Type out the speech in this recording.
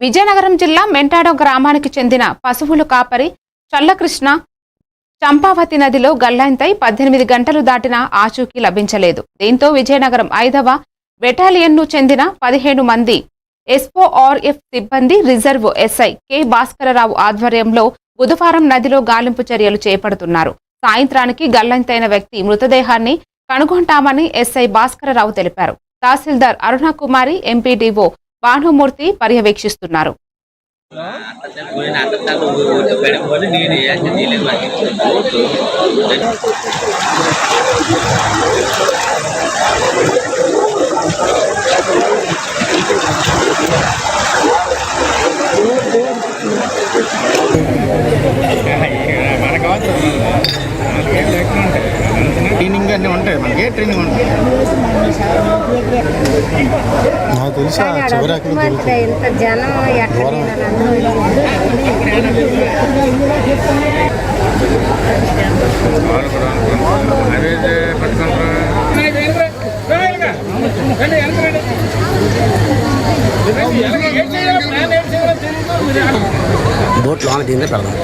విజయనగరం జిల్లా మెంటాడో గ్రామానికి చెందిన పశువుల కాపరి చల్లకృష్ణ చంపావతి నదిలో గల్లంతై పద్దెనిమిది గంటలు దాటిన ఆచూకీ లభించలేదు. దీంతో విజయనగరం ఐదవ బెటాలియన్ను చెందిన పదిహేను మంది ఎస్ఓఆర్ఎఫ్ సిబ్బంది రిజర్వ్ ఎస్ఐ కె భాస్కరరావు ఆధ్వర్యంలో బుధవారం నదిలో గాలింపు చర్యలు చేపడుతున్నారు. సాయంత్రానికి గల్లంతైన వ్యక్తి మృతదేహాన్ని కనుగొంటామని ఎస్ఐ భాస్కరరావు తెలిపారు. తహసీల్దార్ అరుణకుమారి ఎంపీడీఓ భానుమూర్తి పర్యవేక్షిస్తున్నారు. ఉంటాయి. ట్రైనింగ్ అన్నీ ఉంటాయి మనకి ఏ ట్రైనింగ్ ఉంటాయి. నాకు తెలిసి చివరి అక్కడ ఇంత జనం ఎక్కడ బోట్ లోన దిందే పెడదాం.